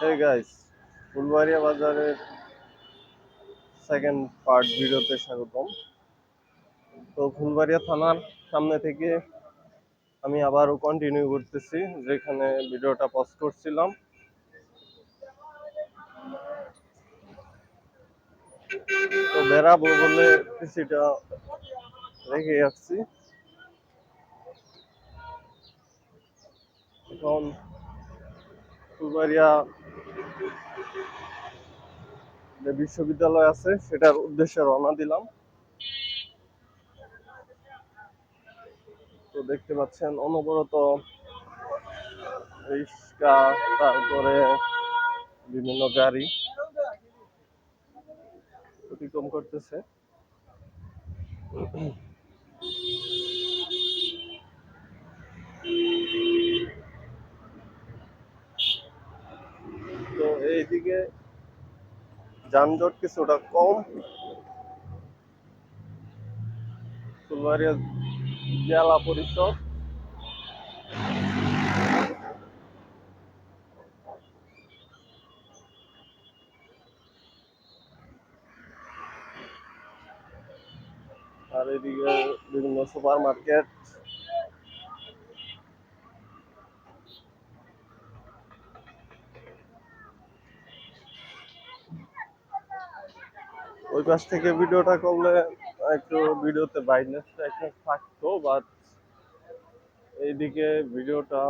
Hey guys Phulbaria বাজারের second part ভিডিওতে স্বাগতম। তো ফুলবাড়িয়া থানার সামনে থেকে আমি আবারও কন্টিনিউ করতেছি, যেখানে ভিডিওটা পজ করছিলাম। তো বেড়াবো বলে পিসিটা রেখে আসছি এখন ফুলবাড়িয়া যে বিশ্ববিদ্যালয় আছে, সেটার উদ্দেশ্যে রওনা দিলাম। তো দেখতে পাচ্ছেন, অনবরত রিক্সা তারপরে বিভিন্ন গাড়ি অতিক্রম করতেছে তো এইদিকে যানজট কিছুটা কম ফুলবাড়িয়া জেলা পরিষদ আর এদিকে বিভিন্ন সুপার মার্কেট ওই পাশ থেকে ভিডিওটা করলে একটু ভিডিওতে ব্রাইটনেসটা একটু থাকতো বাট এইদিকে ভিডিওটা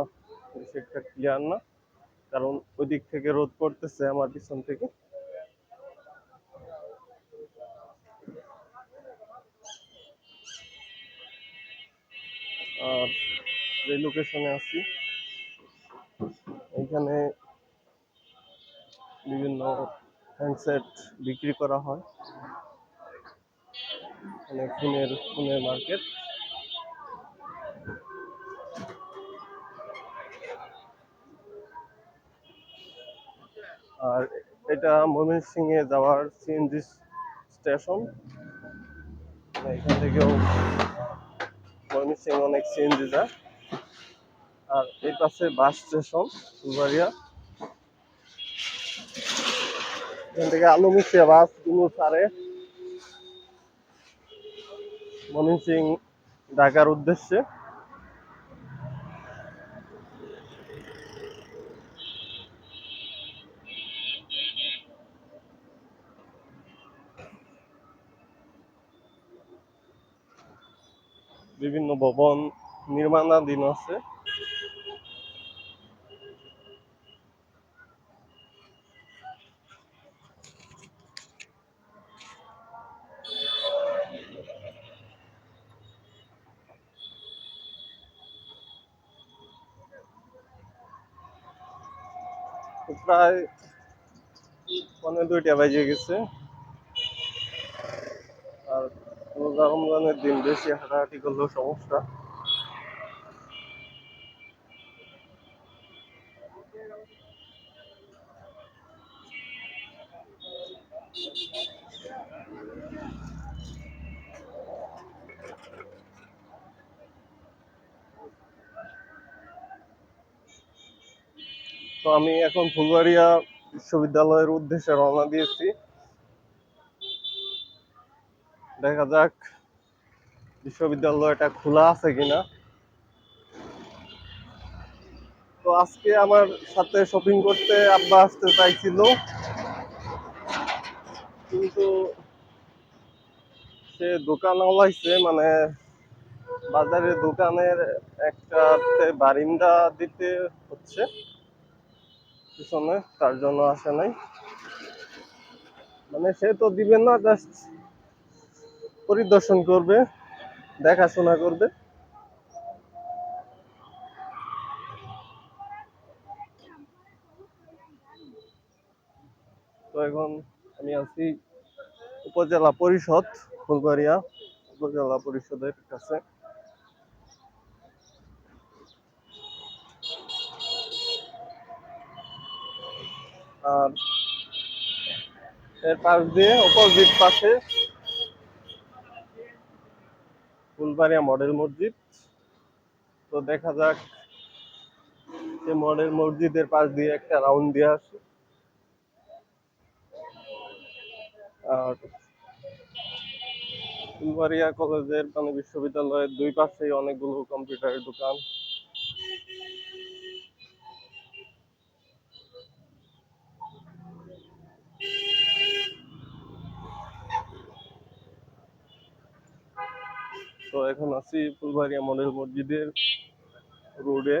একটা ক্লিয়ার না, কারণ ওই দিক থেকে রোদ পড়তেছে আমার পিছন থেকে। আর যে লোকেশনে আছি এখানে বিভিন্ন হ্যান্ডসেট বিক্রি করা হয়। মানে ফোনের ফোনের মার্কেট আর এটা ময়মনসিংহে যাওয়ার সিএনজি স্টেশন। মানে এখান থেকেও ময়মনসিংহ অনেক সিএনজি যায়। আর এই পাশে বাস স্টেশন, ফুলবাড়িয়া। এখান থেকে আলু মিশিয়ে বাসগুলো ছাড়ে। ময়মনসিং ঢাকার উদ্দেশ্যে। বিভিন্ন ভবন নির্মাণাধীন আছে। প্রায় পনেরো দুইটা বাজে গেছে। আর রমজানের দিন বেশি হাঁটাহাঁটি করলেও সমস্যা। তো আমি এখন ফুলবাড়িয়া বিশ্ববিদ্যালয়ের উদ্দেশ্যে রওনা দিয়েছি। দেখা যাক বিশ্ববিদ্যালয়টা খোলা আছে কিনা। তো আজকে আমার সাথে শপিং করতে আব্বা আসতে চাইছিল। কিন্তু সে দোকান ওলাইছে মানে বাজারে দোকানের একটা বারিন্দা দিতে হচ্ছে। পিছনে, তার জন্য আসে নাই। মানে সে তো দিবে না জাস্ট পরিদর্শন করবে, দেখাশোনা করবে। তো এখন আমি আছি উপজেলা পরিষদ, ফুলবাড়িয়া উপজেলা পরিষদের কাছে। আর এর পাশ দিয়ে অপোজিট পাশে ফুলবাড়িয়া মডেল মসজিদ। তো দেখা যাক যে মডেল মসজিদের পাশ দিয়ে একটা রাউন্ড দিয়ে আসে আর ফুলবাড়িয়া কলেজের মানে বিশ্ববিদ্যালয়ের দুই পাশেই অনেকগুলো কম্পিউটারের দোকান। তো এখন আছি ফুলবাড়িয়া মডেল মসজিদের রোডে।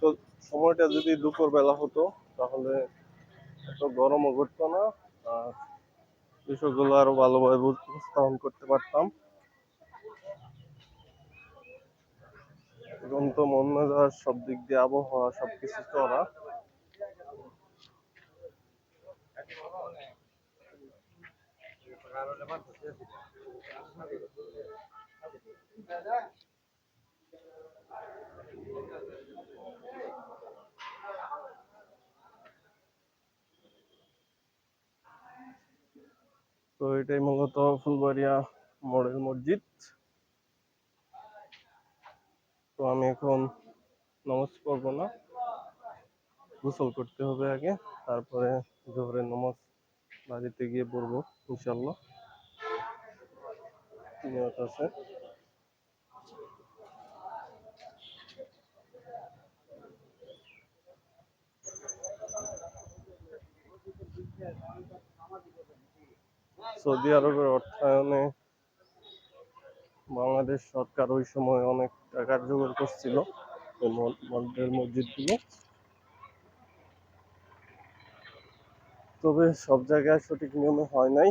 তো সময়টা যদি দুপুর বেলা হতো, তাহলে এত গরমও ঘটতো না, আর বিষয়গুলো আরও ভালোভাবে উপস্থাপন করতে পারতাম। এখন তো মন মেজাজ সব দিক দিয়ে আবহাওয়া সবকিছু চড়া। তো এটাই মূলত ফুলবাড়িয়া মডেল মসজিদ। তো আমি এখন নামাজ পড়ব না, গোসল করতে হবে আগে, তারপরে জোহরের নামাজ বাড়িতে গিয়ে পড়ব। ইনশাল্লাহ নিয়ত আছে। সৌদি আরবের অর্থায়নে বাংলাদেশ সরকার ওই সময় অনেক টাকার জোগাড় করছিল এই মল- মন্দির মসজিদগুলো। তবে সব জায়গায় সঠিক নিয়মে হয় নাই।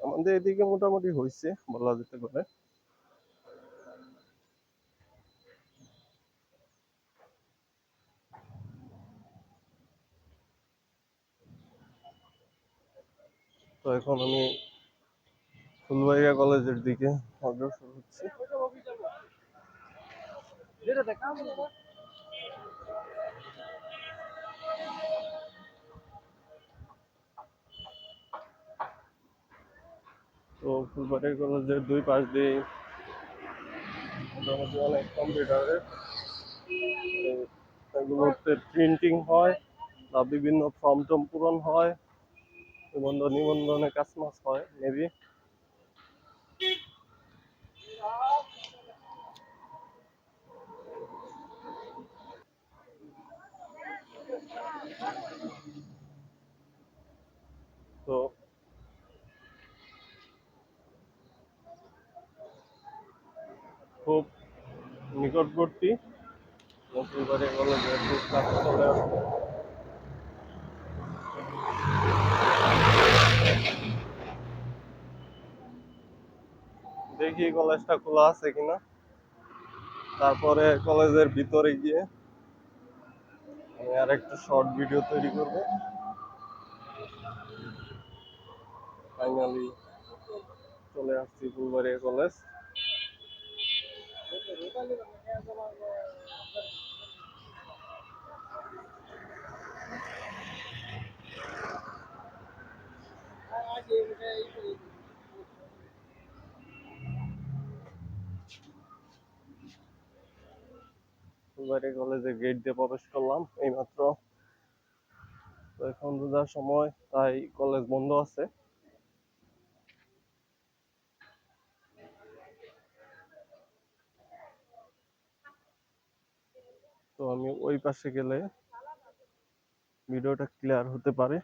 আমাদের এদিকে মোটামুটি হয়েছে বলা যেতে পারে। তো এখন আমি ফুলবাড়িয়া কলেজের দিকে অগ্রসর হচ্ছি তো ফুলবাড়িয়া কলেজের দুই পাশ দিয়ে মোটামুটি অনেক কম্পিউটারের এগুলোতে প্রিন্টিং হয় বা বিভিন্ন ফর্ম টর্ম পূরণ হয়। নিবন্ধন নিবন্ধনের কাজ মাস হয় মেবি তো খুব নিকটবর্তী। কলেজের খুব কাছে চলে দেখি কলেজটা খোলা আছে কিনা। তারপরে কলেজের ভিতরে গিয়ে আমি আর একটা শর্ট ভিডিও তৈরি করব। ফাইনালি চলে আসছি ফুলবাড়িয়া কলেজ। কলেজের গেট দিয়ে প্রবেশ করলাম এইমাত্র। তো এখন রোজার সময় তাই কলেজ বন্ধ আছে। তো আমি ওই পাশে গেলে ভিডিওটা ক্লিয়ার হতে পারে।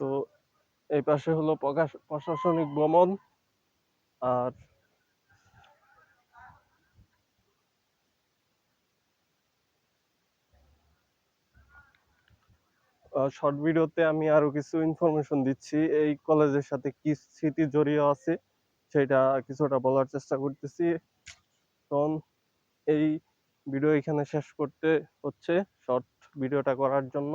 তো এই পাশে হলো প্রশাসনিক ভবন আর শর্ট ভিডিওতে আমি আরও কিছু ইনফরমেশন দিচ্ছি। এই কলেজের সাথে কি স্মৃতি জড়িয়ে আছে সেটা কিছুটা বলার চেষ্টা করতেছি। কারণ এই ভিডিও এখানে শেষ করতে হচ্ছে শর্ট ভিডিওটা করার জন্য।